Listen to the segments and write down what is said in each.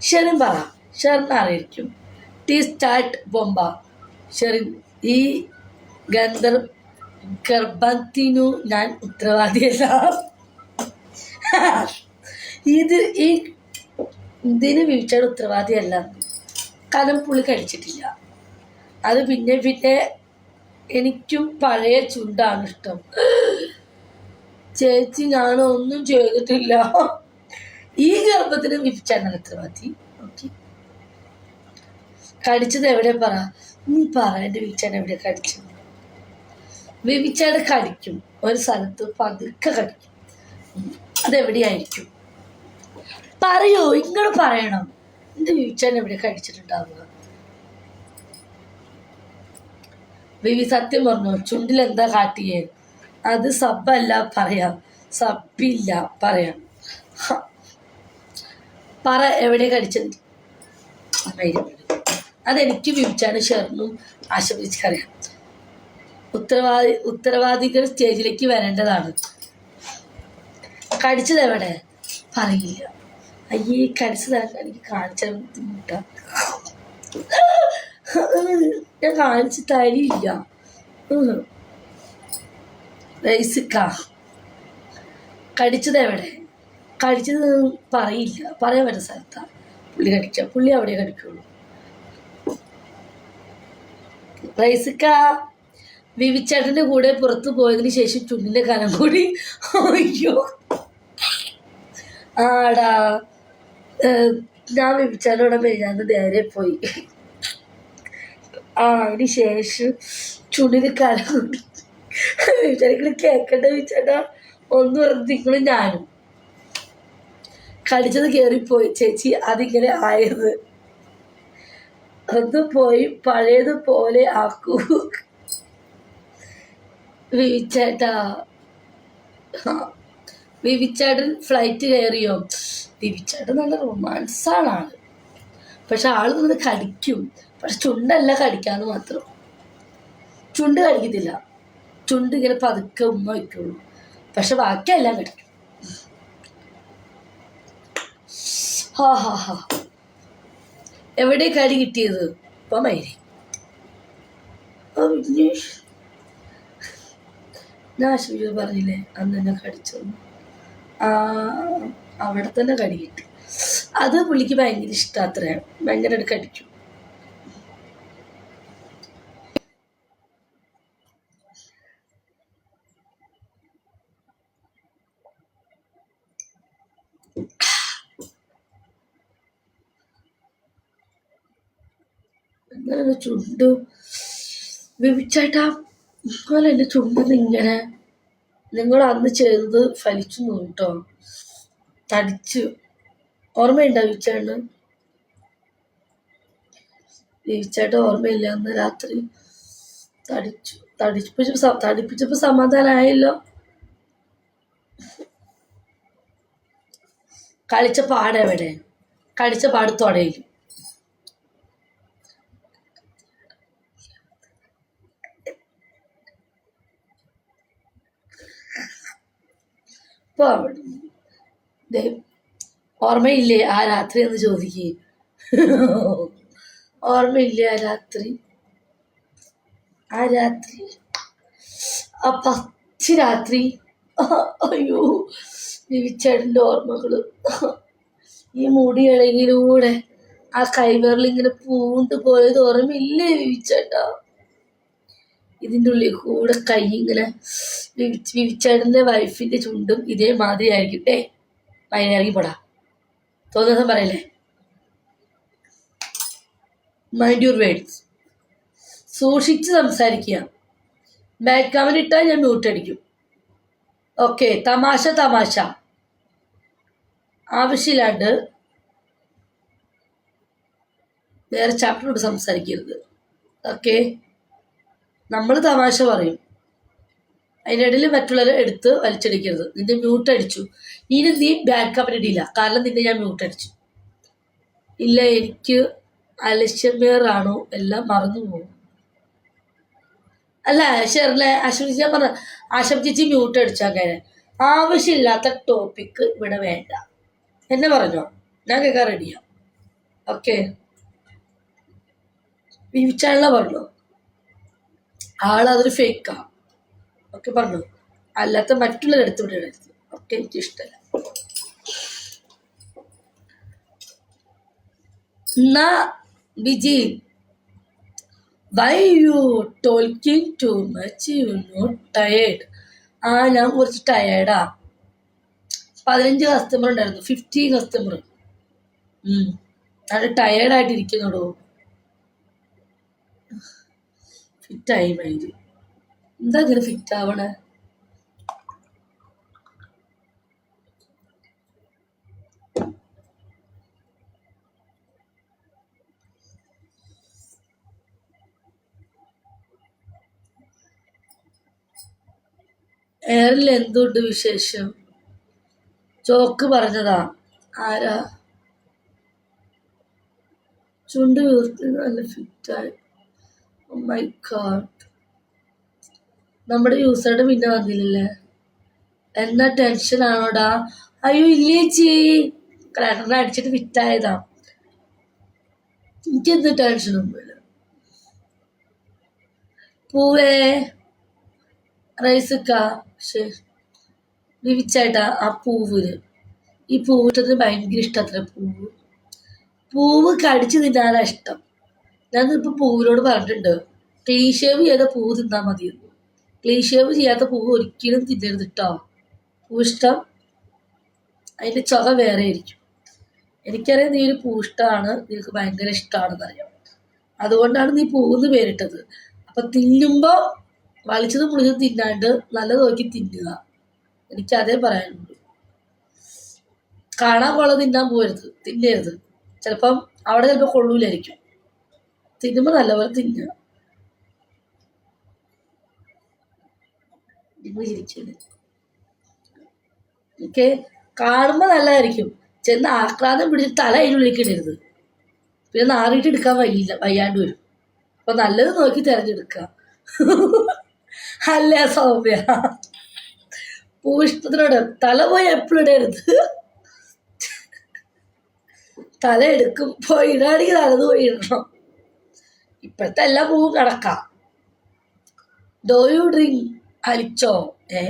ഷെറിൻ പറ. ഷെറിന് അറിയിരിക്കും ടീ സ്റ്റാർട്ട് ബൊമ്പ ഷെറിൻ ഈ ഗന്ധർ ഗർഭത്തിനു ഞാൻ ഉത്തരവാദിയല്ല. ഇത് ഈ ഇതിന് വീഴ്ചയുടെ ഉത്തരവാദിയല്ല. കാരണം പുള്ളി കഴിച്ചിട്ടില്ല. അത് പിന്നെ പിന്നെ എനിക്കും പഴയ ചുണ്ടാണ് ഇഷ്ടം. ചേച്ചി ഞാൻ ഒന്നും ചെയ്തിട്ടില്ല. ഈ ഗർഭത്തിന് വിരിച്ചാണ് ഉത്തരവാദി ഓക്കെ കടിച്ചത് എവിടെ പറ? നീ പറ എന്റെ വിരിച്ചാൻ എവിടെ കടിച്ചത്? വിവിച്ചാട് കടിക്കും. ഒരു സ്ഥലത്ത് പതുക്കെ കടിക്കും. അതെവിടെയായിരിക്കും? പറയോ ഇങ്ങനെ പറയണം. എന്ത് വിവിച്ചാൻ എവിടെ കടിച്ചിട്ടുണ്ടാവുക? വിവി സത്യം പറഞ്ഞു ചുണ്ടിൽ എന്താ കാട്ടിയേ? അത് സബ്ബല്ല പറയാം. സബ്ബില്ല പറയാം. പറ എവിടെ കടിച്ചത്? അതെനിക്ക് വിവിച്ചാണ് ഷെറിനും ആശംസിച്ചറിയാം. ഉത്തരവാദി ഉത്തരവാദികൾ സ്റ്റേജിലേക്ക് വരേണ്ടതാണ്. കടിച്ചത് എവിടെ പറയില്ല. അയ്യേ കടിച്ചത് എനിക്ക് കാണിച്ചാൽ ബുദ്ധിമുട്ടാ. ഞാൻ കാണിച്ചു തരില്ല. റൈസിക്ക കടിച്ചത് എവിടെ കടിച്ചത് പറയില്ല. പറയാൻ പറ്റുന്ന സ്ഥലത്താണ് പുള്ളി കടിക്കുക പുള്ളി അവിടെ കടിക്കുള്ളൂ റൈസിക്ക വിവിച്ചേട്ടന്റെ കൂടെ പുറത്തു പോയതിന് ശേഷം ചുണ്ടിന്റെ കനം കൂടി. അയ്യോ. ആടാ. ഞാൻ വിവിച്ചാലോടെ മെരിഞ്ഞാന്ന് നേരെ പോയി. ആ അതിന് ശേഷം ചുണ്ടിന് കനം കൂടി. വിവിച്ചാലിങ്ങനെ കേൾക്കണ്ട വിവിച്ചേട്ടാ. ഒന്ന് വെറുതെ ഞാനും. കടിച്ചത് കയറിപ്പോയി ചേച്ചി അതിങ്ങനെ ആയത്. അത് പോയി പഴയതുപോലെ ആക്കൂ. വിവിച്ചേട്ടാ. വിവിച്ചേട്ടൻ ഫ്ലൈറ്റ് കയറിയോ? വിവിച്ചേട്ടൻ നല്ല റൊമാൻസാണ് ആൾ പക്ഷെ ആൾ നിന്ന് കടിക്കും. പക്ഷെ ചുണ്ടല്ല കടിക്കാന്ന് മാത്രം. ചുണ്ട് കടിക്കത്തില്ല. ചുണ്ട് ഇങ്ങനെ പതുക്കെ ഉമ്മ വയ്ക്കുള്ളൂ. പക്ഷെ ബാക്കിയെല്ലാം കടിക്കും. ഹാ ഹാ കിട്ടിയത്? ഇപ്പം മൈരി പറഞ്ഞില്ലേ അന്ന് എന്നെ കടിച്ചു ആ അവിടെ തന്നെ കടി കിട്ടി. അത് പുള്ളിക്ക് ഭയങ്കര ഇഷ്ടം അത്ര. ഭയങ്കരമായിട്ട് കടിക്കും. എന്നാലും ചുണ്ട് വിവിച്ചേട്ടാ നിങ്ങൾ എന്റെ ചുണ്ടിൽ ഇങ്ങനെ നിങ്ങൾ അന്ന് ചെയ്തത് ഫലിച്ചു കേട്ടോ. തടിച്ചു. ഓർമ്മയുണ്ടോ വിവിച്ചേട്ടന്? വിവിച്ചേട്ട ഓർമ്മയില്ല. അന്ന് രാത്രി തടിച്ചു. തടിപ്പിച്ചപ്പോ തടിപ്പിച്ചപ്പോ സമാധാനമായല്ലോ. കളിച്ച പാടെവിടെ കളിച്ച പാട് തുടയിൽ ഇപ്പൊ അവിടെ ദേ, ഓർമ്മയില്ലേ ആ രാത്രി എന്ന് ചോദിക്കേ. ഓർമ്മയില്ലേ ആ രാത്രി? ആ രാത്രി? ആ പച്ച രാത്രി? അയ്യോ വിവിച്ചേട്ടന്റെ ഓർമ്മകൾ. ഈ മുടി ഇളകിലൂടെ ആ കൈവിരലിങ്ങനെ പൂണ്ട് പോയത് ഓർമ്മയില്ലേ വിവിച്ചേട്ടാ? ഇതിന്റെ ഉള്ളിൽ കൂടെ കൈ ഇങ്ങനെ വിവിച്ച് വിവിച്ചേട്ടന്റെ വൈഫിന്റെ ചുണ്ടും ഇതേമാതിരി ആയിരിക്കും. ഏ ഇറങ്ങി പോടാ. തോന്നുന്ന പറയല്ലേ? മൈൻഡ് യുവർ വേർഡ്സ് സൂക്ഷിച്ച് സംസാരിക്കുക. കമന്റ് ഇട്ടാൽ ഞാൻ മ്യൂട്ട് അടിക്കും. ഓക്കെ തമാശ തമാശ. ആവശ്യമില്ലാണ്ട് വേറെ ചാപ്റ്ററോട് സംസാരിക്കരുത്. ഓക്കെ നമ്മൾ തമാശ പറയും. അതിനിടയിൽ മറ്റുള്ളവരെ എടുത്ത് വലിച്ചടിക്കരുത്. നിന്റെ മ്യൂട്ട് അടിച്ചു. ഇനി നീ ബാക്ക് ഇടിയില്ല കാരണം നിന്നെ ഞാൻ മ്യൂട്ട് അടിച്ചു. ഇല്ല എനിക്ക് അലശ്യമേറാണോ എല്ലാം മറന്നു പോകും. അല്ല ഷെറിലെ അശ്വതി ഞാൻ പറഞ്ഞ ആശംസിച്ച് മ്യൂട്ട് അടിച്ചാൽ കാര്യം ആവശ്യമില്ലാത്ത ടോപ്പിക്ക് ഇവിടെ വേണ്ട. എന്നെ പറഞ്ഞോ? ഞാൻ കേൾക്കാൻ റെഡിയാ ഓക്കെ വിവിച്ചാണല്ലോ പറഞ്ഞു? ആളതൊരു ഫേക്കാ ഓക്കെ പറഞ്ഞു. അല്ലാത്ത മറ്റുള്ളവർ എടുത്ത് വിടരുത് ഓക്കെ എനിക്ക് ഇഷ്ടമല്ല എന്നാ busy why you talking too much you not tired ആ ഞാൻ കുറച്ച് ടയേർഡാ പതിനഞ്ച് കസ്റ്റമർ ഉണ്ടായിരുന്നു. ഫിഫ്റ്റീൻ കസ്റ്റമർ അത് ടയേർഡായിട്ടിരിക്കുന്നുള്ളൂ ഫിറ്റായി മൈൻഡ് എന്താ ഇങ്ങനെ ഫിറ്റ് ആവണേ? എയറിൽ എന്തുണ്ട് വിശേഷം? ചോക്ക് പറഞ്ഞതാ. ആരാ? ചുണ്ട് വീർത്ത് നല്ല ഫിറ്റായി മൈ ഗാഡ് നമ്മുടെ യൂസറുടെ പിന്നെ വന്നില്ലല്ലേ? എന്നാ ടെൻഷൻ ആണോടാ? അയ്യോ ഇല്ലേ കലണ്ടർ അടിച്ചിട്ട് ഫിറ്റായതാ എനിക്കെന്ത് ടെൻഷനൊന്നുമില്ല പൂവേ റൈസക്ക പക്ഷേ വിവിച്ചായിട്ടാ ആ പൂവിന് ഈ പൂവിട്ടത് ഭയങ്കര ഇഷ്ടത്ര പൂവ്. പൂവ് കടിച്ചു തിന്നാനാ ഇഷ്ടം. ഞാൻ ഇപ്പൊ പൂവിനോട് പറഞ്ഞിട്ടുണ്ട് ക്ലീഷേവ് ചെയ്ത പൂവ് തിന്നാൽ മതിയെന്ന് ക്ലീഷേവ് ചെയ്യാത്ത പൂവ് ഒരിക്കലും തിന്നരുത് കേട്ടോ പൂ ഇഷ്ടം അതിന്റെ ചുക വേറെ ആയിരിക്കും. എനിക്കറിയാം നീ ഒരു പൂ ഇഷ്ടമാണ് നിനക്ക് ഭയങ്കര ഇഷ്ടമാണെന്ന് അറിയാം അതുകൊണ്ടാണ് നീ പൂവെന്ന് പേരിട്ടത്. അപ്പൊ തിന്നുമ്പോ വലിച്ചത് മുളിച്ചത് തിന്നാണ്ട് നല്ലത് നോക്കി തിന്നുക. എനിക്ക് അതേ പറയാനുള്ളൂ. കാണാൻ കൊള്ളത് തിന്നാൻ പോരുത്. തിന്നരുത്. ചിലപ്പം അവിടെ ചിലപ്പോൾ കൊള്ളൂലായിരിക്കും. തിന്നുമ്പോൾ നല്ലപോലെ തിന്നുക. നിങ്ങൾ ഓക്കെ? കാണുമ്പോൾ നല്ലതായിരിക്കും. ചെന്ന് ആക്രാന്തം പിടിച്ച് തല അതിനുള്ളിലേക്ക് ഇടരുത്. പിന്നെ നാറിയിട്ട് എടുക്കാൻ വയ്യില്ല വയ്യാണ്ട് വരും. അപ്പൊ നല്ലത് നോക്കി തിരഞ്ഞെടുക്കുക. അല്ലേ സൗമ്യ? പൂഷ്ണത്തിനോട് തല പോയി എപ്പോഴും ഇടരുത്. തല എടുക്കും പോയി ഇടാണെങ്കിൽ തലത് പോയി ഇടണം. ഇപ്പോഴത്തെ എല്ലാ പൂവും കണക്കാം ഡോ ഡ്രിങ്ക് അലിച്ചോ ഏ?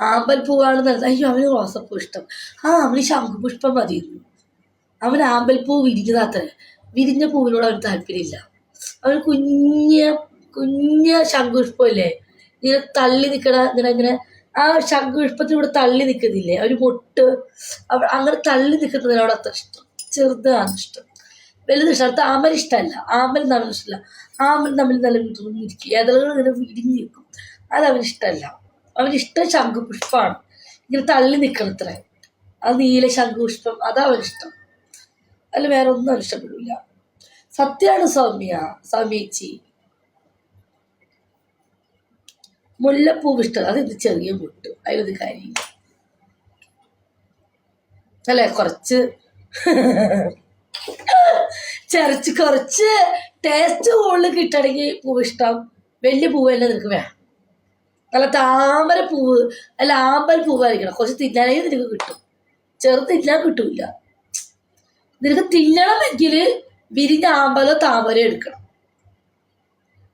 ആമ്പൽ പൂവാണ് നല്ലത് അയ്യോ അവന് റോസപ്പൂ ഇഷ്ടം. ആ അവന് ശംഖുപുഷ്പം മതിയിരുന്നു അവൻ ആമ്പൽ പൂ വിരിഞ്ഞതാത്ര. വിരിഞ്ഞ പൂവിനോട് അവന് താല്പര്യമില്ല. അവന് കുഞ്ഞ കുഞ്ഞ ശംഖുപുഷ്പമില്ലേ ഇങ്ങനെ തള്ളി നിൽക്കണ ഇങ്ങനെ ഇങ്ങനെ ആ ശംഖുപുഷ്പത്തിന് ഇവിടെ തള്ളി നിൽക്കുന്നില്ലേ ഒരു അവ അങ്ങനെ തള്ളി നിൽക്കുന്നതിനോട് അത്ര ഇഷ്ടം. ചെറുതാണ് ഇഷ്ടം. വലുത് ഇഷ്ടം. ആമൽ ഇഷ്ടമല്ല. ആമൽ തമ്മിൽ ഇഷ്ടമല്ല. ആമൽ തമ്മിൽ നല്ല വിരിഞ്ഞിരിക്കും ഇതളുകൾ ഇങ്ങനെ വിരിഞ്ഞ് നിൽക്കും. അത് അവന് ഇഷ്ടമല്ല. അവനിഷ്ടം ശംഖുപുഷ്പമാണ്. ഇങ്ങനെ തള്ളി നിൽക്കണത്ര അത് നീല ശംഖുപുഷ്പം. അതാ അവനിഷ്ടം അല്ല വേറെ ഒന്നും അവന് സത്യാണ് സത്യമാണ് സൗമ്യ സൗമ്യേച്ചി. മുല്ലപ്പൂവ് ഇഷ്ടം. അതെന്ത് ചെറിയ മുട്ട് അതിലൊരു കാര്യം അല്ലെ? കുറച്ച്. ചരച്ച് കുറച്ച് ടേസ്റ്റ് കൂടുതൽ കിട്ടണമെങ്കിൽ പൂവ് ഇഷ്ടം. വലിയ പൂവ് തന്നെ നിനക്ക് വേണം നല്ല താമര പൂവ്. അല്ല ആമ്പൽ പൂവായിരിക്കണം. കുറച്ച് തിന്നാനേ നിനക്ക് കിട്ടും. ചെറു തിന്നാൻ കിട്ടൂല. നിനക്ക് തിന്നണമെങ്കിൽ വിരിഞ്ഞ ആമ്പലോ താമര എടുക്കണം.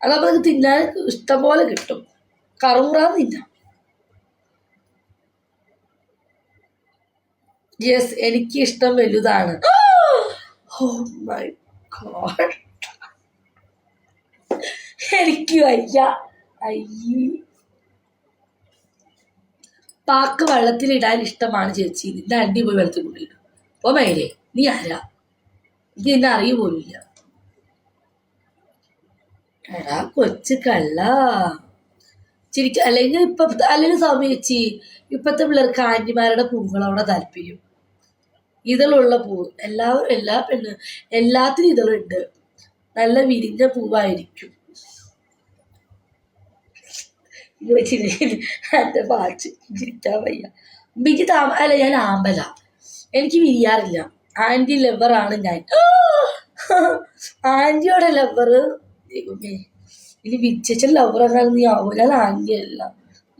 അതപ്പോൾ നിനക്ക് തിന്നാൻ ഇഷ്ടം പോലെ കിട്ടും. കറുമുറാന്ന് യെസ് എനിക്ക് ഇഷ്ടം വലുതാണ്. ഓ മൈ ഗോഡ് എനിക്ക് വയ്യ അയ്യേ. പാക്ക് വെള്ളത്തിലിടാൻ ഇഷ്ടമാണ് ചേച്ചി. നിന്റെ അണ്ടി പോയി വെള്ളത്തിൽ കൊണ്ടിടും. ഓ മേലെ നീ ആരാ? എനിക്ക് നിന്നെ അറിയ പോലില്ല എടാ കൊച്ചു കള്ള. ചിരിക്ക അല്ലെങ്കിൽ ഇപ്പൊ അല്ലെങ്കിൽ സ്വാമി ചേച്ചി ഇപ്പത്തെ പിള്ളേർക്ക് ആന്റിമാരുടെ പൂക്കളോടെ താല്പര്യം. ഇതളുള്ള പൂ. എല്ലാവരും എല്ലാ പെണ്ണ് എല്ലാത്തിനും ഇതളുണ്ട്. നല്ല വിരിഞ്ഞ പൂവായിരിക്കും. എന്റെ പാച്ച് ചിരിക്കാൻ വയ്യ. എനിക്ക് താമ അല്ല ഞാൻ ആമ്പല. എനിക്ക് വിരിയാറില്ല. ആന്റി ലവറാണ് ഞാൻ. ലവർ ദൈവമേ. ഇനി വിജയിച്ച എന്നാൽ നീ ആവൂല ഞാൻ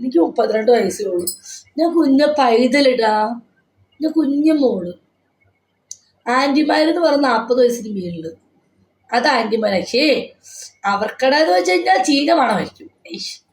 എനിക്ക് മുപ്പത്തിരണ്ട് വയസ്സേ ഉള്ളൂ. ഞാൻ കുഞ്ഞ പൈതലിടാ. ഞാൻ കുഞ്ഞ മോൾ. ആന്റിമാരെന്ന് പറഞ്ഞ നാൽപ്പത് വയസ്സിന് മേളിൽ. അത് ആന്റിമാരാ. പക്ഷേ അവർക്കടാന്ന് വെച്ച് കഴിഞ്ഞാൽ ചീന ഇഷ്